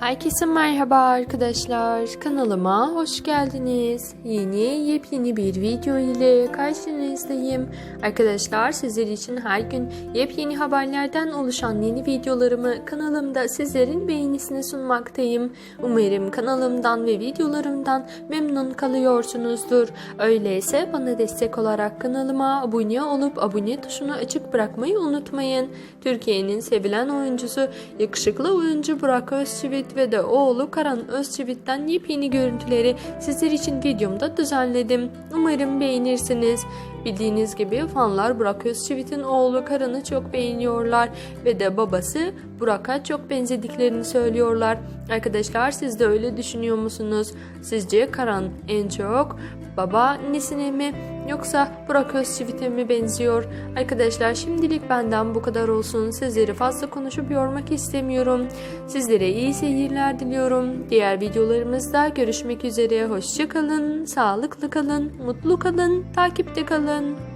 Herkese merhaba arkadaşlar. Kanalıma hoş geldiniz. Yeni yepyeni bir video ile karşınızdayım. Arkadaşlar sizler için her gün yepyeni haberlerden oluşan yeni videolarımı kanalımda sizlerin beğenisine sunmaktayım. Umarım kanalımdan ve videolarımdan memnun kalıyorsunuzdur. Öyleyse bana destek olarak kanalıma abone olup abone tuşunu açık bırakmayı unutmayın. Türkiye'nin sevilen oyuncusu yakışıklı oyuncu Burak Özçivit ve de oğlu Karan Özçivit'ten yepyeni görüntüleri sizler için videomda düzenledim. Umarım beğenirsiniz. Bildiğiniz gibi fanlar Burak Özçivit'in oğlu Karan'ı çok beğeniyorlar ve de babası Burak'a çok benzediklerini söylüyorlar. Arkadaşlar siz de öyle düşünüyor musunuz? Sizce Karan en çok baba annesine mi yoksa Burak Özçivit'e mi benziyor? Arkadaşlar şimdilik benden bu kadar olsun. Sizleri fazla konuşup yormak istemiyorum. Sizlere iyi seyirler diliyorum. Diğer videolarımızda görüşmek üzere. Hoşçakalın, sağlıklı kalın, mutlu kalın, takipte kalın. 여러분.